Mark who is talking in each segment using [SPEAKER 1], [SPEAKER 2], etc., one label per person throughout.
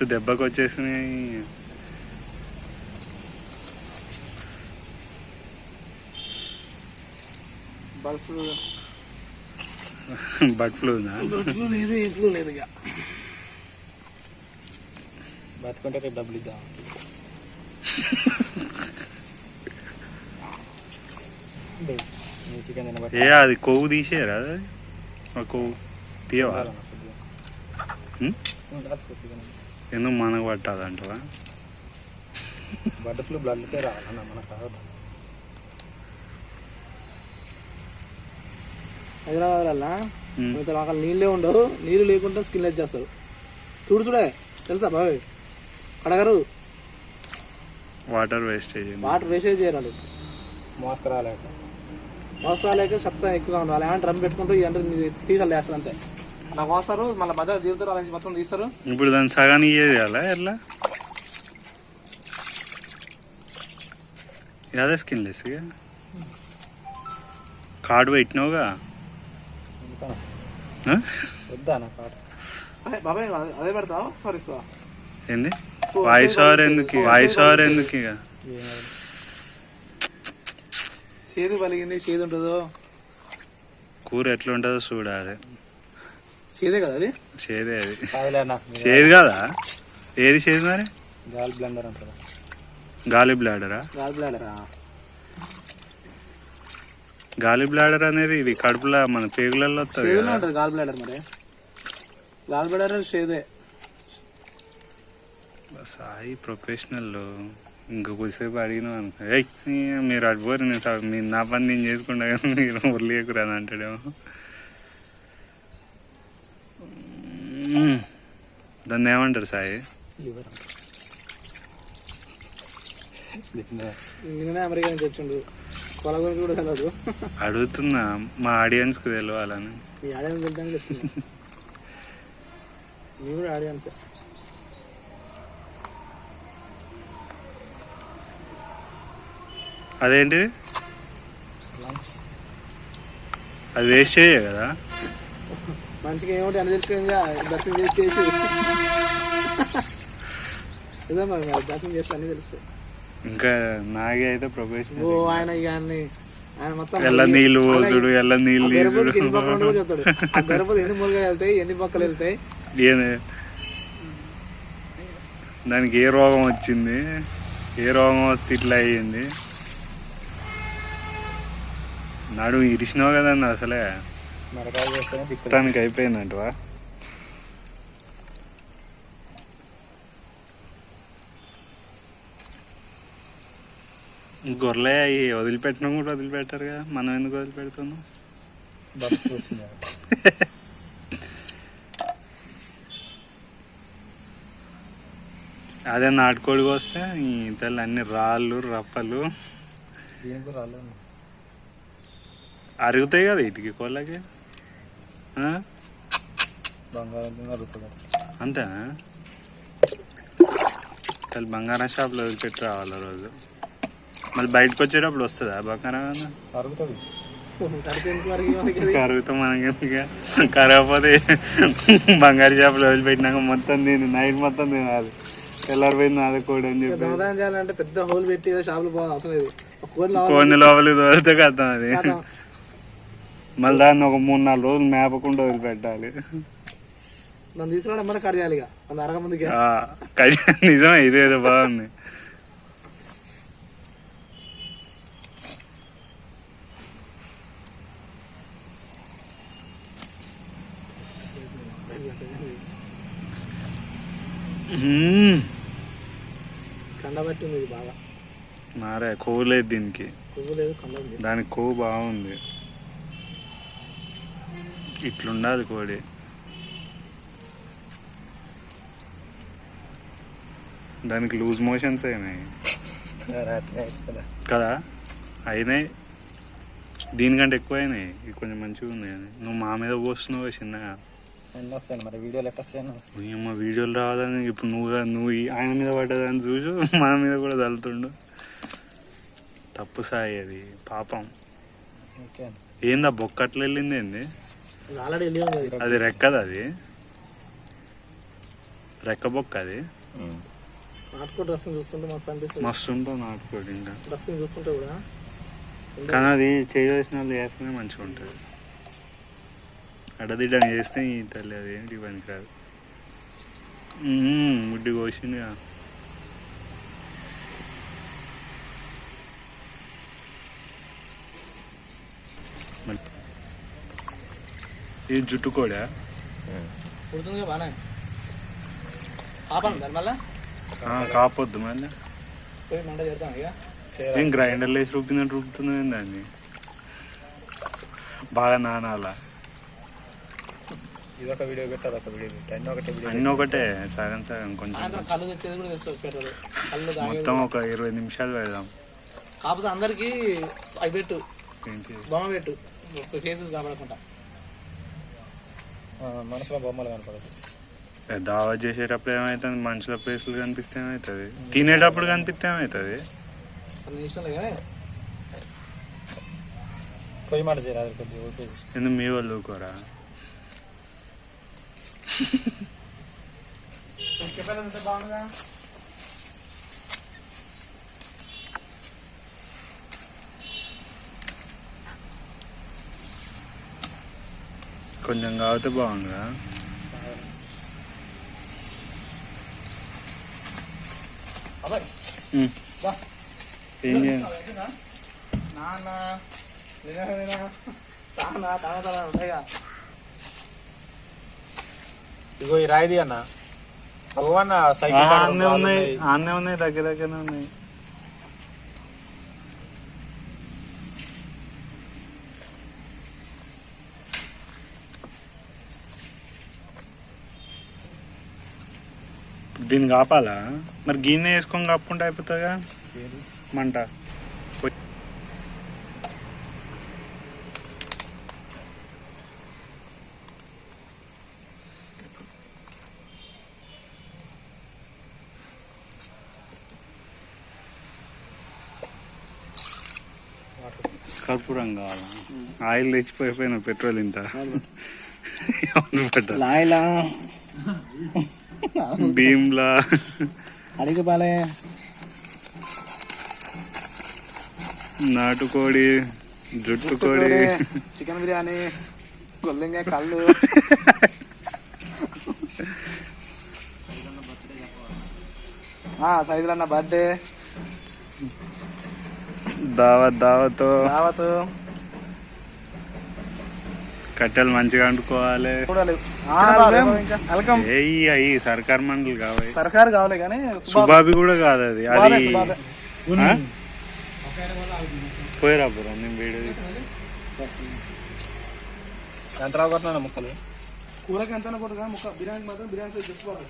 [SPEAKER 1] మత్తు దెబ్బకి వచ్చేసినాయి.
[SPEAKER 2] Bird flu.
[SPEAKER 1] బర్డ్ ఫ్లూ ఉందా?
[SPEAKER 2] బర్డ్ ఫ్లూ లేదు ఏ ఫ్లూ లేదు ఇక.
[SPEAKER 3] బతుకుంటే రేపు డబ్బులు ఇద్దాం.
[SPEAKER 1] ఏ అది కొవ్వు తీసేయరా? అది? కొవ్వు తీయవా? ఎందుకు మనకు పట్టాదంటవా?
[SPEAKER 3] బర్డ్ ఫ్లూ బ్లడ్కే రావాలన్న మనకు రావద్దు
[SPEAKER 2] హైదరాబాద్లో
[SPEAKER 1] ఉం.
[SPEAKER 2] కొంచెం అక్కడ నీళ్ళే ఉండవు. నీళ్ళు లేకుండా స్కిన్ లెస్ చేస్తారు. చూడుచుడే తెలుసా బాయ్ కడగరు.
[SPEAKER 1] వాటర్ వేస్టేజ్
[SPEAKER 2] వాటర్ వేసేజ్ చేయరాడు
[SPEAKER 3] మోసుకురాలేక
[SPEAKER 2] మోసరాలేక శక్తం ఎక్కువగా ఉండాలి. ఏమంటే డ్రమ్ పెట్టుకుంటూ ఇదంటే తీసాలి వేస్తారు అంతే. అలా కోస్తారు మళ్ళీ బజార్ జీవితాలు అలా మొత్తం తీస్తారు.
[SPEAKER 1] ఇప్పుడు దాన్ని సగానికి కదా ఎట్లా? అదే స్కిన్ లెస్ కార్డు పెట్టినావుగా?
[SPEAKER 2] బాబాయ్ అదే- పెడతావు? సారీ స్వా
[SPEAKER 1] ఏంది? వాయిస్ ఓవర్ ఎందుకు వాయిస్ ఓవర్ ఎందుకు ఇక?
[SPEAKER 2] చేదు పలిగింది చేదు ఉంటుందో?
[SPEAKER 1] కూర ఎట్లా ఉంటుందో చూడాలి
[SPEAKER 2] చేదే కదా అది?
[SPEAKER 1] చేదే అది. చేదు కదా? ఏది చేదు మరి?
[SPEAKER 3] గాలి బ్లెండర్ అంటారు.
[SPEAKER 1] గాలి బ్లాడరా?
[SPEAKER 2] గాల్ బ్లాడరా?
[SPEAKER 1] గాలి బ్లాడర్ అనేది ఇది కడుపులో మన పేగులలో వస్తుంది
[SPEAKER 2] ఉంటుంది గాల్ బ్లాడర్ మరి. గాల్ బ్లాడర్ చేదే.
[SPEAKER 1] సాయి ప్రొఫెషనల్. ఇంకా కొద్దిసేపు అడిగినాం అనుకో ఏయ్ మీరు అడిపోరు నేను నా పని నేను చేసుకుంటా కానీ మీరు ఉర్లేకురా అని అంటాడేమో మ్మ్. దాన్ని ఏమంటారు సాయి?
[SPEAKER 2] అమెరికా నుంచి వచ్చిండు. కొల గురించి కూడా తెలియదు
[SPEAKER 1] అడుగుతున్నా మా ఆడియన్స్కి తెలియాలని
[SPEAKER 2] మీ ఆడియన్స్ చెప్తున్నా మీ కూడా ఆడియన్స్
[SPEAKER 1] అదేంటిది? అది వేస్ట్ చేయ కదా?
[SPEAKER 2] మనిషికి ఏమిటి అని తెలిసిపోయిందిగా దర్శనం చేసి మరి దర్శనం చేస్తే అన్ని తెలుస్తాయి.
[SPEAKER 1] ఇంకా నాగే అయితే
[SPEAKER 2] ఓ
[SPEAKER 1] ప్రొఫెషనల్
[SPEAKER 2] ఆయన ఇక ఆయన మొత్తం
[SPEAKER 1] ఎల్ల నీళ్ళు పోసుడు ఎల్ల నీళ్ళు
[SPEAKER 2] ఎన్ని పక్కలు చెప్తాడు ఆ ఎన్ని మూలుగా వెళ్తాయి ఎన్ని పక్కలు వెళ్తాయి?
[SPEAKER 1] దానికి ఏ రోగం వచ్చింది? ఏ రోగం వస్తే ఇట్లా అయ్యింది? నడుము ఇరిసినావు కదండి అసలే. మొత్తానికి అయిపోయిందంటవా గొర్రె అవి వదిలిపెట్టడం కూడా వదిలిపెట్టారు కదా మనం ఎందుకు వదిలిపెడుతున్నాం? అదే. నాటుకోడికి వస్తే ఈ తెల్ల అన్ని రాళ్ళు రప్పలు. అరుగుతాయి కదా ఇటుకి కోళ్ళకి?
[SPEAKER 3] బంగారం
[SPEAKER 1] అంతేనా? అసలు బంగారం షాప్లో వదిలిపెట్టి రావాలి రోజు? మళ్ళీ బయటకు వచ్చేటప్పుడు వస్తుందా బంగారం
[SPEAKER 2] మనకి
[SPEAKER 1] కరుగుతాం మనకి కరగకపోతే బంగారు షాప్లో వదిలిపెట్టినాక మొత్తం తిని నైట్ మొత్తం తినాలి. తెల్లారిపోయింది నాది కోడి అని చెప్పి
[SPEAKER 2] చేయాలంటే పెద్ద హోల్ పెట్టి షాపులు పోవాలి అవసరం లేదు.
[SPEAKER 1] లోపలికి తోలితే కథం అది. మళ్ళీ దాన్ని ఒక మూడు నాలుగు రోజులు మేపకుండా వదిలిపెట్టాలి.
[SPEAKER 2] నన్ను తీసుకురావడం మన కట్ చేయాలి ఇక. మన అరగ ముందుకి.
[SPEAKER 1] ఆ, కడి- నిజమే ఇదేదో బాగుంది. మ్మ్.
[SPEAKER 2] కండబట్టి ఉంది ఇది బాగా.
[SPEAKER 1] మారే కొవ్వు లేదు దీనికి.
[SPEAKER 2] కొవ్వు లేదు కండ ఉంది.
[SPEAKER 1] దానికి కొవ్వు బాగుంది. ఇట్లుండాలి కోడి. దానికి లూజ్ మోషన్స్ అయినాయి.
[SPEAKER 3] కదా?
[SPEAKER 1] అయినాయి. దీనికంటే ఎక్కువ అయినాయి ఇది కొంచెం మంచిగా ఉంది నువ్వు మా మీద పోస్తున్నావు చిన్నగా.
[SPEAKER 3] మరి వీడియోలు ఎట్లా
[SPEAKER 1] వీడియోలు రావాలని ఇప్పుడు నువ్వు నువ్వు ఈ ఆయన మీద పడ్డదని చూసు మన మీద కూడా తలుతుండు తప్పు సాయి అది పాపం.
[SPEAKER 3] ఓకే.
[SPEAKER 1] ఏందా బొక్కట్లు వెళ్ళింది ఏంది?
[SPEAKER 2] అది.
[SPEAKER 1] అది రెక్కదా అది. రెక్కబొక్క అది.
[SPEAKER 2] నాటుకో డ్రెస్సింగ్ చూస్తుంటే మస్తు అనిపిస్తుంది.
[SPEAKER 1] మస్తు ఉంటుంది నాటుకోడి ఇంకా
[SPEAKER 2] డ్రెస్సింగ్ చూస్తుంటే కూడా.
[SPEAKER 1] కానీ అది చేయవలసిన వాళ్ళు చేస్తేనే మంచిగా ఉంటుంది. అడదిడ్డని చేస్తే ఈ తల్లి అది ఏంటి పనికి రాదు ముడ్డి కోసిందిగా ఇది జుట్టు కూడా?
[SPEAKER 2] పుడుతుంది బాగానే ఆపను దాని మళ్ళా?
[SPEAKER 1] కాపొద్దు మళ్ళీ.
[SPEAKER 2] పోయి మంట చేద్దాం ఇక.
[SPEAKER 1] ఏం గ్రైండర్లో వేసి రుబ్బినట్టు రుబ్బుతుంది దాన్ని బాగా నానాలా?
[SPEAKER 3] ఇది ఒక వీడియో పెట్టాలి ఒక వీడియో పెట్టి. అన్నీ ఒకటే వీడియో
[SPEAKER 1] అన్నీ ఒకటే సగం సగం కొంచెం.
[SPEAKER 2] కళ్ళు కూడా తెస్తారు కళ్ళు
[SPEAKER 1] మొత్తం ఒక ఇరవై నిమిషాలు పెడదాం.
[SPEAKER 2] కాకపోతే అందరికి అవి పెట్టు. బొమ్మ పెట్టు. ఫేసెస్
[SPEAKER 3] మనసులో బొమ్మలు కనపడదు
[SPEAKER 1] దావా చేసేటప్పుడు ఏమవుతుంది మనుషుల ప్లేస్లు కనిపిస్తే ఏమవుతుంది తినేటప్పుడు కనిపిస్తే ఏమవుతుంది
[SPEAKER 3] పొయ్యి మాట చేయరాదు కొద్దిగా
[SPEAKER 1] ఎందుకు మీ వాళ్ళు ఊరుకోరా?
[SPEAKER 2] చెప్పాలంటే బాగుందిగా
[SPEAKER 1] కొంచెం కాకపోతే బాగుందిగా. ఏం చేయాలి?
[SPEAKER 3] ఇగో ఈ రాయిది అన్న అవ్వన్న సైకిల్
[SPEAKER 1] ఉన్నాయి. ఆన్నే ఉన్నాయి దగ్గర దగ్గరనే ఉన్నాయి. దీన్ని కాపాలా? మరి గిన్నె వేసుకొని కాపుకుంటే అయిపోతుందిగా? మంట. కర్పూరం కావాలా? ఆయిల్ తెచ్చిపోయిపోయిన పెట్రోల్ ఇంత?
[SPEAKER 2] లాయలా.
[SPEAKER 1] భీమ్లా.
[SPEAKER 2] అడిగి బాలే.
[SPEAKER 1] నాటుకోడి జుట్టు కోడి
[SPEAKER 2] చికెన్ బిర్యానీ గొల్లింగా కళ్ళు. సైజులన్న బర్త్డే
[SPEAKER 1] దావత్ దావతో.
[SPEAKER 2] దావత్.
[SPEAKER 1] కట్టెలు మంచిగా అంటుకోవాలి. అయ్యి సర్కార్ మండలి కావాలి
[SPEAKER 2] సర్కారు కావాలి కానీ
[SPEAKER 1] సుబాబి కూడా కాదు అది. అది? పోయిరా బ్రో నేను వీడియో.
[SPEAKER 3] ఎంత ముక్కలు?
[SPEAKER 2] కూరకి ఎంత ముక్క బిర్యానీ మాత్రం బిర్యానీ తెచ్చుకోవాలి.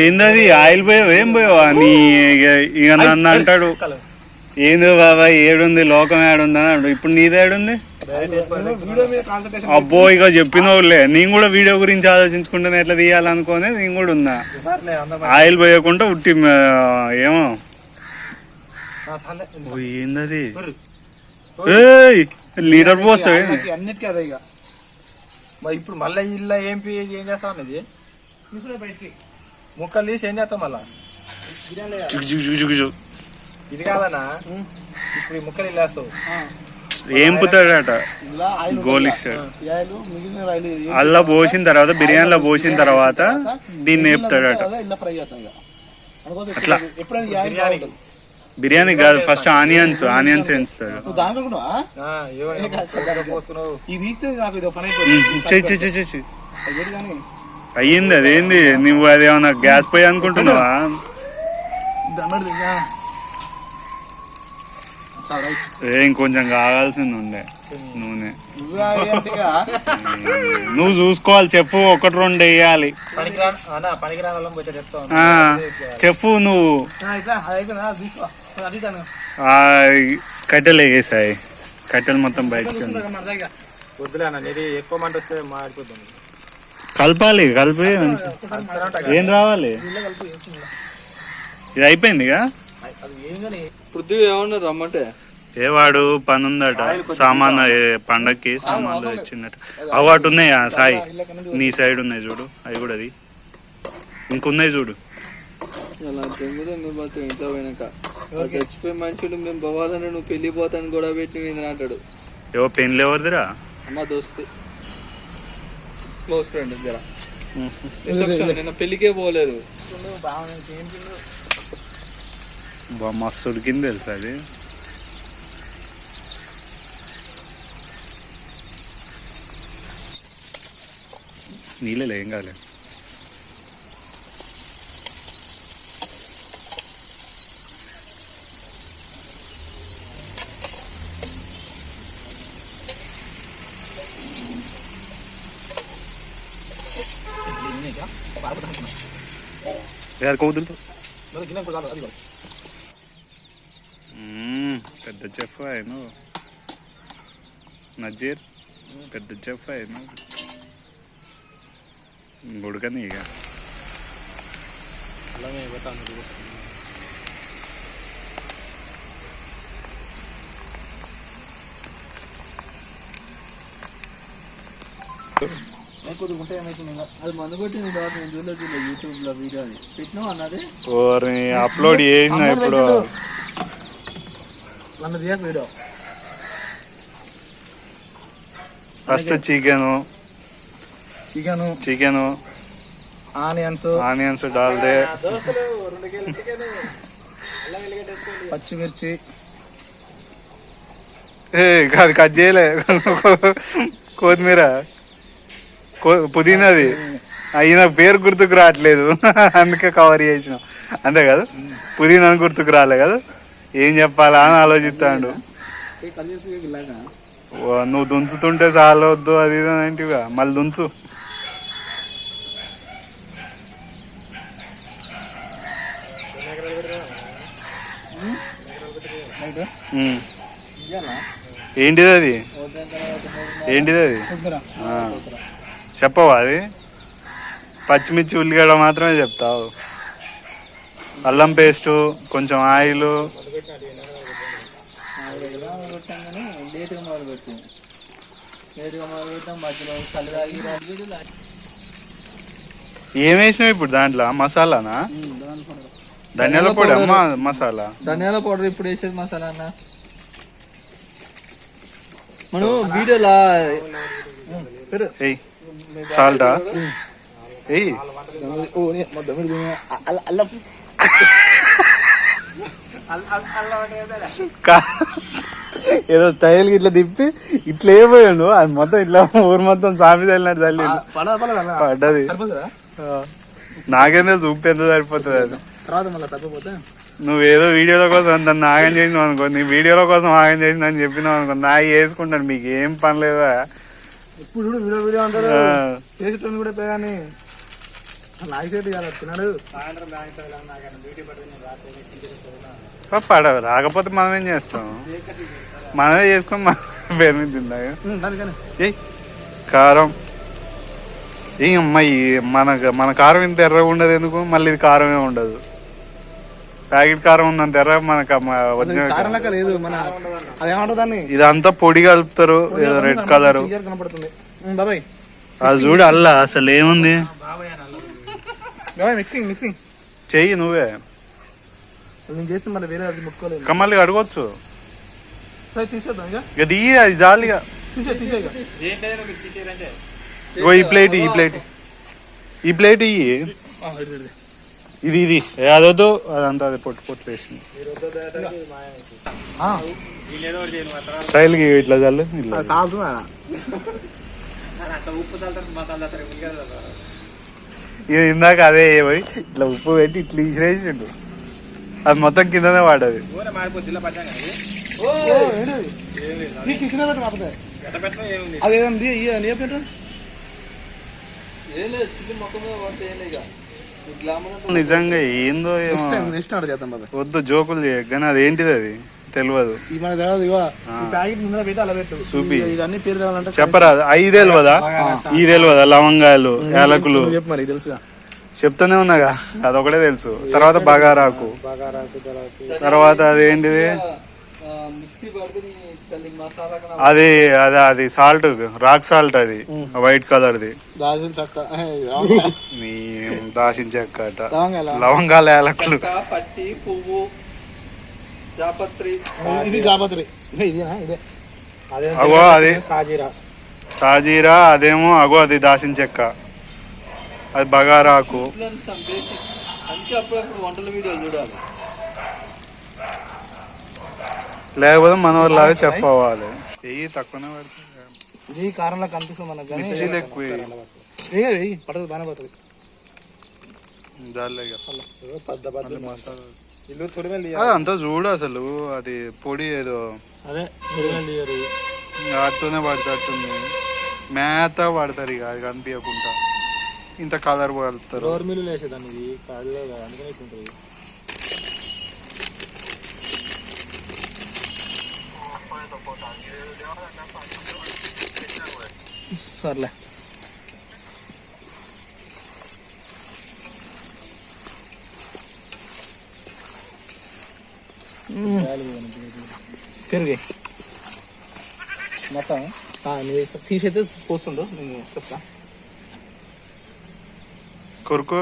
[SPEAKER 1] ఏందది? ఆయిల్ పోయావు? ఏం పోయావా? నీ ఇక నన్ను అంటాడు. ఏందో బాబా ఏడుంది లోకం ఏడుంది అని అంటాడు. ఇప్పుడు నీది ఏడుంది? అబ్బో ఇక చెప్పినవులే నేను కూడా వీడియో గురించి ఆలోచించుకుంటే ఎట్లా తీయాలనుకోని నేను కూడా ఉన్నా. ఆయిల్ పోయకుండా ఉట్టి ఏమో. ఏందది? లీటర్ పోస్తావే?
[SPEAKER 2] అన్నిటికీ అదే ఇక.
[SPEAKER 3] మరి ఇప్పుడు మళ్ళీ ఇల్లు ఏం ఏం చేస్తావు అన్నది
[SPEAKER 2] తీసుకునే బయటికి.
[SPEAKER 3] ముక్కలు తీసి ఏం చేస్తావు మళ్ళా. ఇది ఇప్పుడు ఈ ముక్కలు ఇల్లు వేస్తావు
[SPEAKER 1] ఏం పుతాడట
[SPEAKER 2] ఇలా ఆయిల్
[SPEAKER 1] గోల్ ఇస్తాడు పోసిన తర్వాత బిర్యానీలో పోసిన తర్వాత దీన్ని వేపుతాడట
[SPEAKER 2] చేస్తాం
[SPEAKER 1] అట్లా.
[SPEAKER 3] బిర్యానీ.
[SPEAKER 1] కాదు ఫస్ట్ ఆనియన్స్ ఆనియన్స్
[SPEAKER 3] పోస్తున్నావు?
[SPEAKER 2] ఇది నాకు ఇది పని
[SPEAKER 1] అయ్యింది అదేంది? నువ్వు అది ఏమన్నా గ్యాస్ పోయి అనుకుంటున్నావా? ఇంకొంచెం కావాల్సింది ఉండే నూనె.
[SPEAKER 2] నువ్వే
[SPEAKER 1] చూసుకోవాలి చెప్పు ఒకటి రెండు వేయాలి. చెప్పు నువ్వు. కట్టెలు వేగేసాయి కట్టెలు మొత్తం బయటకు
[SPEAKER 2] దగ్గర?
[SPEAKER 3] వద్దులే ఎక్కువ మంట వస్తే మాడిపోతుంది.
[SPEAKER 1] కలపాలి కలిపి ఏం రావాలి. ఇది అయిపోయింది
[SPEAKER 4] పృథ్వీ ఏమన్నా రమ్మంటే?
[SPEAKER 1] ఏ వాడు పని ఉందట సామాన్ పండక్కి సామాన్లు తెచ్చినట్టు అవి అటు ఉన్నాయి? సాయి నీ సైడ్ ఉన్నాయి చూడు. అవి కూడా అది. ఇంకున్నాయి చూడు.
[SPEAKER 4] అలా తెంగుదే పోయినాక? చచ్చిపోయి మనుషులు మేము పోవాలని నువ్వు పెళ్ళి పోతాను గొడవ పెట్టి మీద అంటాడు.
[SPEAKER 1] ఏవో పెన్లు ఎవరిదిరా?
[SPEAKER 4] అమ్మ దోస్తి. క్లోజ్ ఫ్రెండ్ జర. రిసెప్షన్ నిన్న పెళ్ళికే పోలేదు.
[SPEAKER 2] బాగా ఏంటి
[SPEAKER 1] బా మస్తు ఉడికింది తెలుసా అది? నీళ్ళలో ఏం కాలే యారు
[SPEAKER 2] కూడా.
[SPEAKER 1] మ్మ్. పెద్ద చెఫ్ ఆయన నజీర్ పెద్ద చెఫ్ ఆయన గుడకని ఇక
[SPEAKER 2] అల్లమే పెట్టాను ఇది. నేను కొద్దిగా ఉంటే ఏమవుతుంది ఇంకా?
[SPEAKER 4] అది మందు కొట్టి నేను తర్వాత నేను చూడలేదు చూడలేదు యూట్యూబ్లో వీడియో. పెట్టినావు అన్నది
[SPEAKER 1] అప్లోడ్ చేసిన ఇప్పుడు
[SPEAKER 2] నన్ను తీయక video
[SPEAKER 1] first chicken
[SPEAKER 2] chicken
[SPEAKER 1] chicken
[SPEAKER 2] onions
[SPEAKER 1] onions డాల్దే
[SPEAKER 2] పచ్చిమిర్చి.
[SPEAKER 1] ఏ కాదు కట్ చేయలే. కొత్తిమీర. పుదీనాది. అయిన పేరు గుర్తుకు రావట్లేదు. అందుకే కవర్ చేసిన. అంతే కదా? పుదీనా గుర్తుకు రాలే కదా? ఏం చెప్పాలా అని ఆలోచిస్తాడు. నువ్వు దుంచుతుంటే చాలా వద్దు అది ఇది అంటివిగా మళ్ళీ దుంచు. ఏంటిది అది? ఏంటిది అది? చెప్పవా అది? పచ్చిమిర్చి ఉల్లిగడ్డ మాత్రమే చెప్తావు. అల్లం పేస్టు కొంచెం ఆయిల్. ఏం వేసినావు ఇప్పుడు దాంట్లో? మసాలానా? ధనియాల పొడి అమ్మ మసాలా.
[SPEAKER 4] ధనియాల పౌడర్ ఇప్పుడు వేసేది మసాలా అన్న. మనం వీడియోలా
[SPEAKER 1] సాల్టా? ఏయ్.
[SPEAKER 2] ఓ నీ- మొత్తం వీడు తినే- అల్ల- అల్లం
[SPEAKER 1] కా- ఏదో స్టైల్ ఇట్లా తిప్పి ఇట్లా అయిపోయాడు అది మొత్తం ఇట్లా ఊరు మొత్తం సామి
[SPEAKER 2] పడ అల్ల.
[SPEAKER 1] పడ్డది.
[SPEAKER 2] సరిపోతుందా?
[SPEAKER 1] ఆ. నాకేం తెలుసు ఉప్పు ఎంత సరిపోతుంది అది నువ్వేదో వీడియోల కోసం దాన్ని ఆగం చేసినావు అనుకో. నీ వీడియోల కోసం ఆగం చేసిన అని చెప్పినావు అనుకో. నా వేసుకుంటాను మీకు ఏం పని లేదా?
[SPEAKER 2] ఇప్పుడు చూడు వీడియో వీడియో అంటారు. చేసేటోని కూడా పేగాని చేతి కాదు తిన్నాడు
[SPEAKER 1] పడవు రాకపోతే మనం ఏం చేస్తాం? మనమే చేసుకొని మన పేరు మీద కారం. ఏ అమ్మాయి మన మన కారం ఇంత ఎర్రగా ఉండదు ఎందుకు? మళ్ళీ ఇది కారమే ఉండదు. ప్యాకెట్ కారం ఎర్ర మనకు
[SPEAKER 2] కారం లెక్క లేదు మన
[SPEAKER 1] ఇదంతా పొడి కలుపుతారు ఏదో రెడ్ కలర్.
[SPEAKER 2] కనపడుతుంది. బాబాయ్.
[SPEAKER 1] అది చూడు అల్ల అసలు ఏముంది?
[SPEAKER 2] బాబాయ్ మిక్సింగ్ మిక్సింగ్
[SPEAKER 1] చెయ్యి నువ్వే.
[SPEAKER 2] నేను చేసి మళ్ళీ వేరే అది ముట్టుకోలేదు.
[SPEAKER 1] ఇంకా మళ్ళీ అడగొచ్చు.
[SPEAKER 2] సరే తీసేద్దాం ఇక.
[SPEAKER 1] ఇక దిగి అది జాలిగా.
[SPEAKER 2] తీసే తీసే ఇక.
[SPEAKER 1] ఇగో ఈ ప్లేట్ ఈ ప్లేట్. ఈ ప్లేట్ ఇయ్యి. ఇది ఇది. అదొద్దు అదంతా అది పొట్టు పొట్టు వేసింది. స్టైల్కి ఇట్లా చల్లు ఇట్లా
[SPEAKER 2] కాదు.
[SPEAKER 1] ఇది ఇందాక అదే పోయి ఇట్లా ఉప్పు పెట్టి ఇట్లా ఇసిరేసిండు. అది మొత్తం కిందనే
[SPEAKER 2] కాకపోతే. అదేంది పెట్టు
[SPEAKER 4] ఏం లేదు మొక్క మీద పడితే ఏం లేదు
[SPEAKER 1] నిజంగా ఏందో వద్దు జోకులు చేయకు కానీ అది ఏంటిది అది? తెలియదు చూపి.
[SPEAKER 2] ఇది-
[SPEAKER 1] చెప్పరా ఐదు తెలియదా ఈ తెలియదా లవంగాయలు యాలకులు. చెప్తూనే ఉన్నాగా? అదొకటే తెలుసు. తర్వాత బగారాకు తర్వాత అదేంటిది? అది అది అది సాల్ట్ రాక్ సాల్ట్ అది వైట్ కలర్ది నీ దాచిన చెక్క
[SPEAKER 2] లవంగాలు.
[SPEAKER 1] యాలకులు.
[SPEAKER 4] పట్టి పువ్వు జాపత్రి
[SPEAKER 2] ఇది జాపత్రి. ఇదేనా? ఇదే. అదే
[SPEAKER 1] అగో అది.
[SPEAKER 2] సాజీరా.
[SPEAKER 1] సాజీరా అదేమో అగో అది దాచిన చెక్క అది బగారాకు.
[SPEAKER 4] వంటల వీడియోలు చూడాలి.
[SPEAKER 1] లేకపోతే మనోళ్ళలాగా చెఫ్ అవ్వాలి చెయ్యి తక్కువనే పడుతుంది.
[SPEAKER 2] ఇది కారంలో కనిపిస్తుంది మనకు కానీ
[SPEAKER 1] మిర్చీలు ఎక్కువ
[SPEAKER 2] పడుతుంది బాగానే పడుతుంది.
[SPEAKER 1] అంతా చూడు అసలు అది పొడి ఏదో. వాటితోనే పడతట్టుంది. మేత పడతారు ఇక అది కనిపించకుండా. ఇంత కలర్ పడతారు
[SPEAKER 2] సర్లే పెరిగి మొత్తం? తీసైతే పోస్తుండు నేను చెప్తా.
[SPEAKER 1] కొరుకు?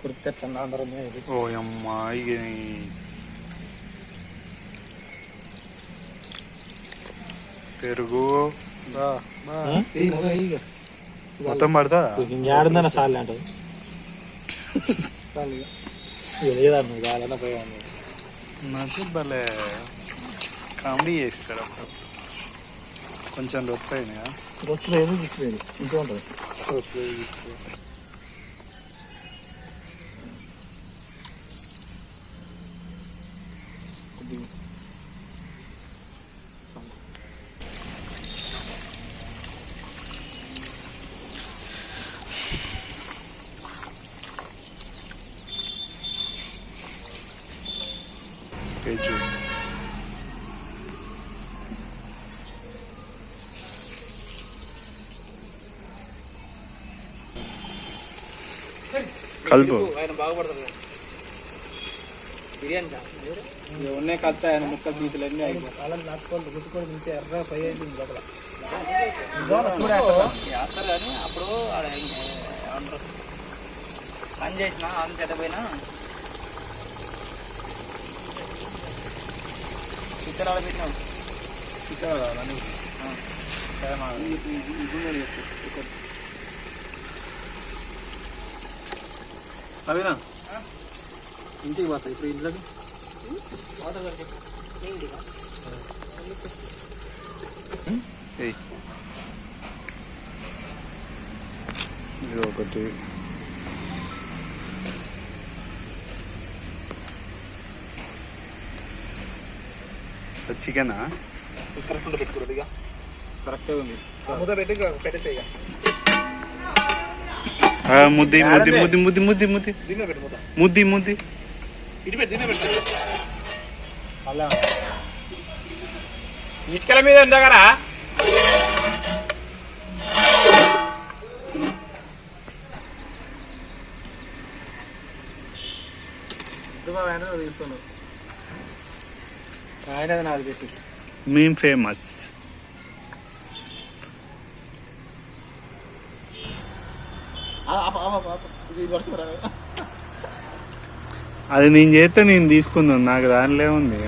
[SPEAKER 2] కుర్తెట్టండి అందరం ఇది
[SPEAKER 1] ఓ అమ్మా పెరుగు. మొత్తం పడతా?
[SPEAKER 2] ఆడిందన్న సార్లు పోయాను
[SPEAKER 1] నాకు భలే కామెడీ చేస్తాడు అప్పుడు కొంచెం వచ్చాయి
[SPEAKER 2] రొచ్చులేదు గిట్లేదు ఇంకో ఉంటుంది.
[SPEAKER 1] కలుపు
[SPEAKER 2] ఆయన బాగుపడతారు బిర్యానీ ఉన్నాయి కలితే ఆయన ముక్కలు పీసులు అన్నీ కాలం నాటుకోవాలి గుట్టుకొని తింటే ఎర్ర ఫ్రై అయింది లోపల
[SPEAKER 5] చేస్తారు కానీ అప్పుడు పని చేసిన ఆన్ చెట్టపోయినా ఇక్కడ ఆడ పెట్టినాం
[SPEAKER 2] అవినా? ఇంటికి పోతా. ఇప్పుడు ఇంట్లోకి?
[SPEAKER 1] ఏయ్. ఇది ఒకటి చికెనా
[SPEAKER 2] కరెక్ట్ ఉంది. ముద్ద పెట్టి పెట్టేసే ఇక.
[SPEAKER 1] ముద్ది ముద్ది ముద్ది ముద్ది ముద్ది ముద్ది
[SPEAKER 2] ముద్ద.
[SPEAKER 1] ముద్ది ముద్ది.
[SPEAKER 2] ఇటు పెట్టి దీన్ని పెట్టు
[SPEAKER 3] అలా ఇటుకల మీద ఉండగరా
[SPEAKER 2] ఆయన నాది పెట్టి.
[SPEAKER 1] మేము ఫేమస్
[SPEAKER 2] ఇది పడుతురా
[SPEAKER 1] అది నేను చేస్తే నేను తీసుకుందాం. నాకు దానిలో ఉంది.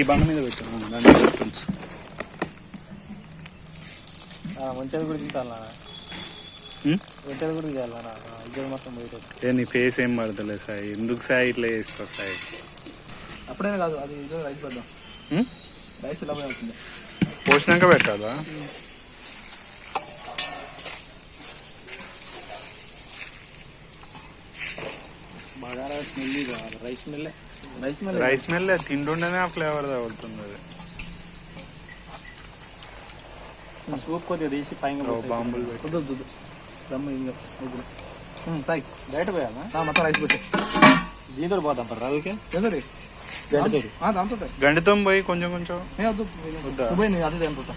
[SPEAKER 1] ఈ బండ మీద పెట్టాను దాని మీద పెట్టు.
[SPEAKER 2] వంటలు కూడా తింటాను? వంటలు కూడా చేయాలి ఇద్దరు మొత్తం బయట
[SPEAKER 1] నీ ఫేస్ ఏం పడతలే సాయి. ఎందుకు సాయి ఇట్లా చేస్తావు సాయి?
[SPEAKER 2] అప్పుడేనే కాదు అది ఇదో రైస్ పెడదాం? రైస్ ఇలా
[SPEAKER 1] పోసినాక పెట్టాలా?
[SPEAKER 2] బాగా smell rice smell rice smell
[SPEAKER 1] rice mill తింటుండేనే ఆ ఫ్లేవర్ తగులుతుంది. అది
[SPEAKER 2] సూప్ కొద్దిగా తీసి పైన
[SPEAKER 1] బాంబులు పెట్టి.
[SPEAKER 2] దమ్ము ఇంకా సాయి బయట పోయాలా? మొత్తం రైస్ పెట్టి దీంతో పోతాం పర్ రాళ్ళకి
[SPEAKER 1] గండితో పోయి కొంచెం కొంచెం.
[SPEAKER 2] వద్దు? పోయి అటు పోతా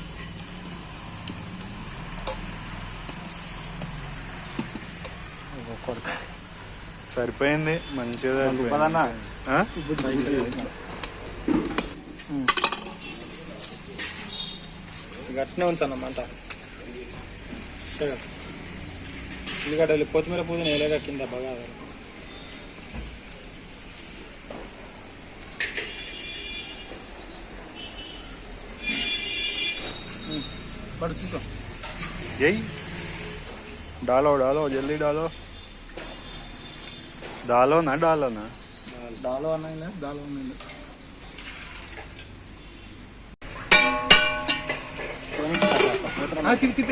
[SPEAKER 1] సరిపోయింది మంచిగా
[SPEAKER 2] పదన్నా.
[SPEAKER 1] ఆ?
[SPEAKER 3] గట్టినే ఉంచాను మంట ఉల్లిగడ్డలు కొత్తిమీర పుదీనా ఎలాగ కింద బాగా
[SPEAKER 2] పడు చూసుకో
[SPEAKER 1] यही डालो डालो जल्दी डालो దాలోనా డాలోనా డాలో అన్నైనా
[SPEAKER 2] దాలో అన్నైనా తిరిగి